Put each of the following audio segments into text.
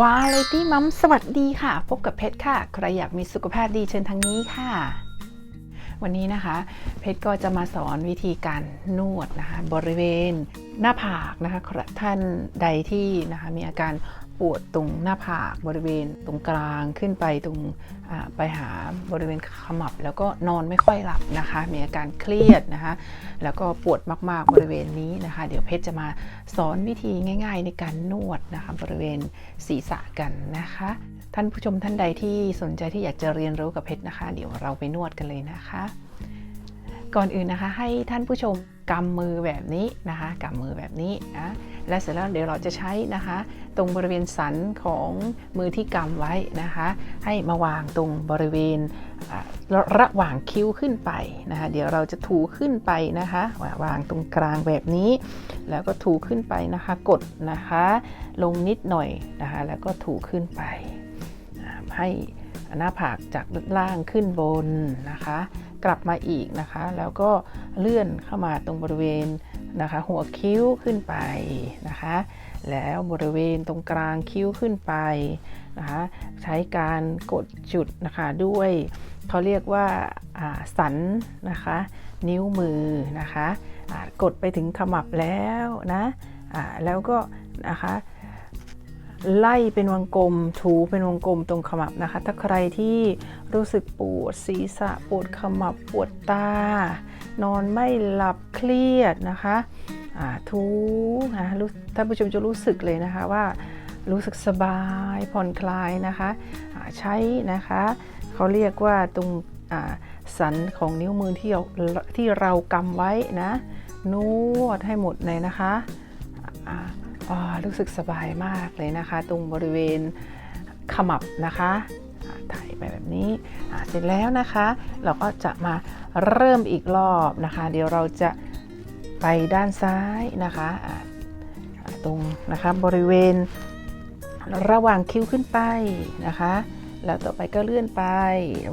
วาเลตี้มัมสวัสดีค่ะ พบกับเพชรค่ะ ใครอยากมีสุขภาพดีเชิญทางนี้ค่ะ วันนี้นะคะ เพชรก็จะมาสอนวิธีการนวดนะคะ บริเวณหน้าผากนะคะท่านใดที่นะคะมีอาการ ปวดตรงหน้าผากบริเวณตรงกลางขึ้นไปตรงไปหาบริเวณขมับ แล้วก็นอนไม่ค่อยหลับนะคะ มีอาการเครียดนะคะ แล้วก็ปวดมากๆบริเวณนี้นะคะ เดี๋ยวเพชรจะมาสอนวิธีง่าย ๆ ในการนวดนะคะบริเวณศีรษะกันนะคะ ท่านผู้ชมท่านใดที่สนใจที่อยากจะเรียนรู้กับเพชรนะคะ เดี๋ยวเราไปนวดกันเลยนะคะ ก่อนอื่นนะคะให้ท่านผู้ชมกำมือแบบนี้นะคะกำมือแบบนี้นะ และเสร็จแล้วเดี๋ยวเราจะใช้นะคะ ตรงบริเวณสันของมือที่กำไว้นะคะ ให้มาวางตรงบริเวณระหว่างคิ้วขึ้นไปนะคะ เดี๋ยวเราจะถูขึ้นไปนะคะวาวางตรงกลางแบบนี้ แล้วก็ถูขึ้นไปนะคะ กดนะคะ ลงนิดหน่อยนะคะ แล้วก็ถูขึ้นไปให้หน้าผากจากล่างขึ้นบนนะคะ กลับมาอีกนะคะ แล้วก็เลื่อนเข้ามาตรงบริเวณ นะคะ หัวคิ้วขึ้นไปนะคะ แล้วบริเวณตรงกลางคิ้วขึ้นไปนะคะ ใช้การกดจุดนะคะด้วยเขาเรียกว่าาสันนะคะ นิ้วมือนะคะ กดไปถึงขมับแล้วนะแล้วก็นะคะ ไล่เป็นวงกลม ถูเป็นวงกลมตรงขมับนะคะ ถ้าใครที่รู้สึกปวดศีรษะปวดขมับปวดตา นอนไม่หลับเครียดนะคะอ่าทูนะรู้ท่านผู้ชมจะรู้สึกเลยนะคะว่ารู้สึกสบายผ่อนคลายนะคะใช้นะคะเขาเรียกว่าตรงสันของนิ้วมือที่เราที่เรากำไว้นะนวดให้หมดเลยนะคะ รู้สึกสบายมากเลยนะคะ ตรงบริเวณขมับนะคะถ่ายไปแบบนี้เสร็จแล้วนะคะ เราก็จะมาเริ่มอีกรอบนะคะ เดี๋ยวเราจะไปด้านซ้ายนะคะตรงนะคะบริเวณระหว่างคิ้วขึ้นไปนะคะ แล้วต่อไปก็เลื่อนไป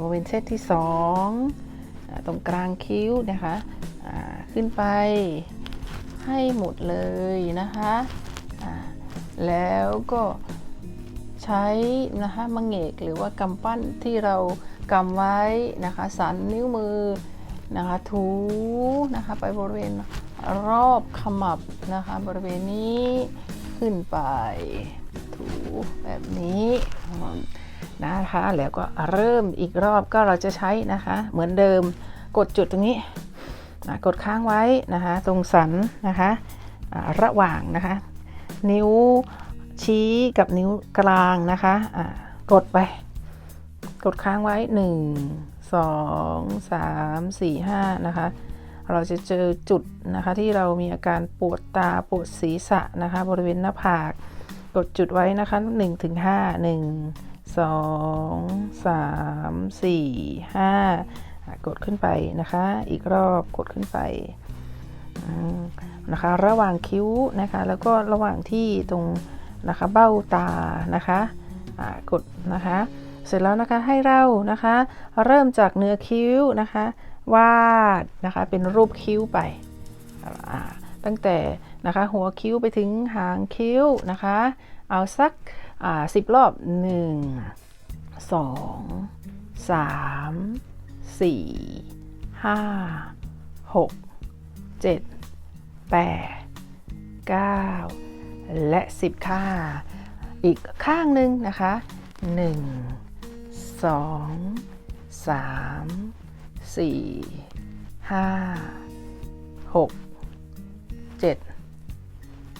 บริเวณเส้นที่สองตรงกลางคิ้วนะคะขึ้นไปให้หมดเลยนะคะ แล้วก็ใช้นะคะมังเงกหรือว่ากำปั้นที่เรากำไว้นะคะสันนิ้วมือนะคะถูนะคะไปบริเวณรอบขมับนะคะบริเวณนี้ขึ้นไป ถูแบบนี้นะคะแล้วก็เริ่มอีกรอบก็เราจะใช้นะคะเหมือนเดิมกดจุดตรงนี้นะกดค้างไว้นะคะตรงสันนะคะระหว่างนะคะ นิ้วชี้กับนิ้วกลางนะคะะกดไป กดค้างไว้ 1 2 3 4 5 นะคะ เราจะเจอจุดนะคะที่เรามีอาการปวดตาปวดศีรษะนะคะ บริเวณหน้าผาก กดจุดไว้นะคะ1ถึง5 1 2 3 4 5อะกดขึ้นไปนะคะ อีกรอบกดขึ้นไป นะคะระหว่างคิ้วนะคะแล้วก็ระหว่างที่ตรงนะคะเบ้าตานะคะกดนะคะเสร็จแล้วนะคะให้เรานะคะเริ่มจากเนื้อคิ้วนะคะวาดนะคะเป็นรูปคิ้วไป ตั้งแต่นะคะหัวคิ้วไปถึงหางคิ้วนะคะเอาสักอ่าสิบรอบ 1 2 3 4 5 6 7 8 9 และ 10 ค่าอีกข้างหนึ่งนะคะ 1 2 3 4 5 6 7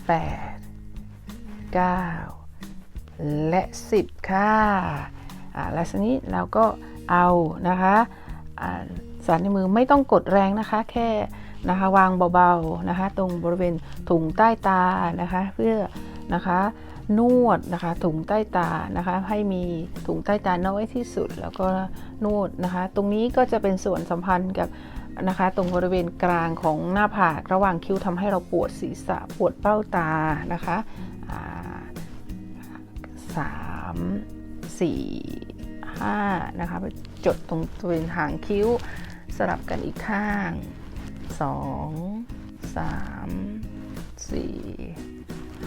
8 9 และ 10 ค่ะอ่าแล้วทีนี้เราก็เอานะคะอ่าสันในมือไม่ต้องกดแรงนะคะ แค่ นะคะวางเบาๆนะคะตรงบริเวณถุงใต้ตานะคะเพื่อนะคะนวดนะคะถุงใต้ตานะคะให้มีถุงใต้ตาน้อยที่สุด แล้วก็นวดนะคะตรงนี้ก็จะเป็นส่วนสัมพันธ์กับนะคะตรงบริเวณกลางของหน้าผากระหว่างคิ้วทำให้เราปวดศีรษะปวดเบ้าตานะคะสามสี่ห้านะคะจดตรงบริเวณหางคิ้วสลับกันอีกข้าง สองสามสี่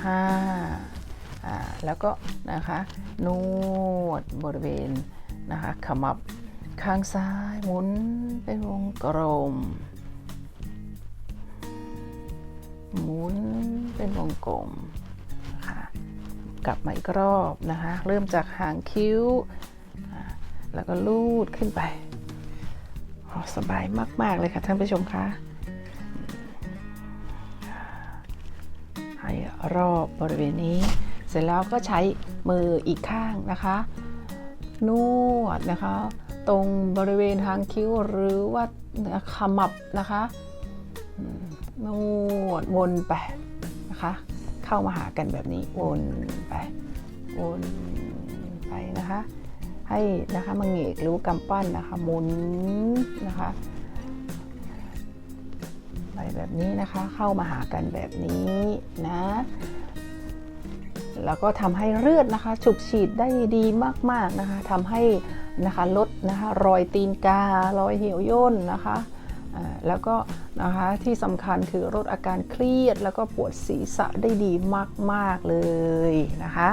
ห้าอ่าแล้วก็นะคะนวดบริเวณนะคะขมับข้างซ้ายหมุนเป็นวงกลม หมุนเป็นวงกลมนะคะกลับมาอีกรอบนะคะ เริ่มจากหางคิ้วอ่าแล้วก็ลูดขึ้นไปสบายมาก ๆ เลยค่ะท่านผู้ชมคะ รอบบริเวณนี้ เสร็จแล้วก็ใช้มืออีกข้างนะคะ นวดนะคะ ตรงบริเวณหางคิ้วหรือว่าขมับนะคะนวดวนไปนะคะ เข้ามาหากันแบบนี้วนไปวนไปนะคะ ให้นะคะมังเงกหรือกำปั้นนะคะหมุนนะคะ แบบนี้นะคะ เข้ามาหากันแบบนี้นะ แล้วก็ทำให้เลือดนะคะฉุบฉีดได้ดีมากๆนะคะทำให้นะคะลดนะคะรอยตีนการอยเหี่ยวย่นนะคะแล้วก็นะคะที่สำคัญคือลดอาการเครียด แล้วก็ปวดศีรษะได้ดีมาก ๆ เลยนะคะ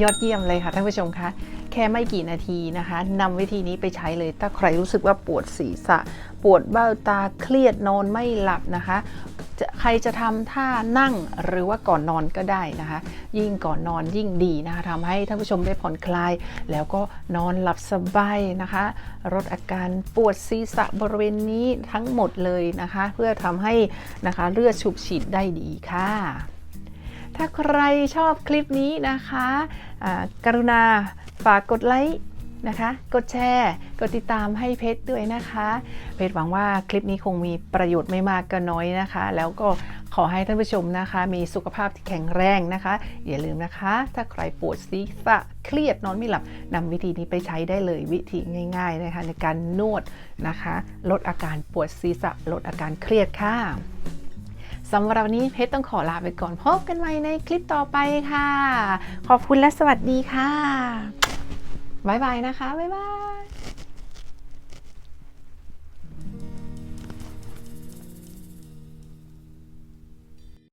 ยอดเยี่ยมเลยค่ะท่านผู้ชมคะ แค่ไม่กี่นาทีนะคะนำวิธีนี้ไปใช้เลย ถ้าใครรู้สึกว่าปวดศีรษะ ปวดเบ้าตาเครียดนอนไม่หลับนะคะใครจะทำท่านั่งหรือว่าก่อนนอนก็ได้นะคะ ยิ่งก่อนนอนยิ่งดีนะคะทำให้ท่านผู้ชมได้ผ่อนคลาย แล้วก็นอนหลับสบายนะคะลดอาการปวดศีรษะบริเวณนี้ทั้งหมดเลยนะคะ เพื่อทำให้นะคะเลือดฉุบฉีดได้ดีค่ะ ถ้าใครชอบคลิปนี้นะคะกรุณาฝากกดไลค์นะคะ กดแชร์ กดติดตามให้เพชด้วยนะคะ เพชหวังว่าคลิปนี้คงมีประโยชน์ไม่มากก็น้อยนะคะ แล้วก็ขอให้ท่านผู้ชมนะคะ มีสุขภาพที่แข็งแรงนะคะ อย่าลืมนะคะ ถ้าใครปวดศีรษะเครียดนอนไม่หลับนำวิธีนี้ไปใช้ได้เลยวิธีง่ายๆนะคะในการนวดนะคะ ลดอาการปวดศีรษะ ลดอาการเครียดค่ะ สำหรับวันนี้เพชรต้องขอลาไปก่อนพบกันใหม่ในคลิปต่อไปค่ะ ขอบคุณและสวัสดีค่ะ บ๊ายบายนะคะ บ๊ายบาย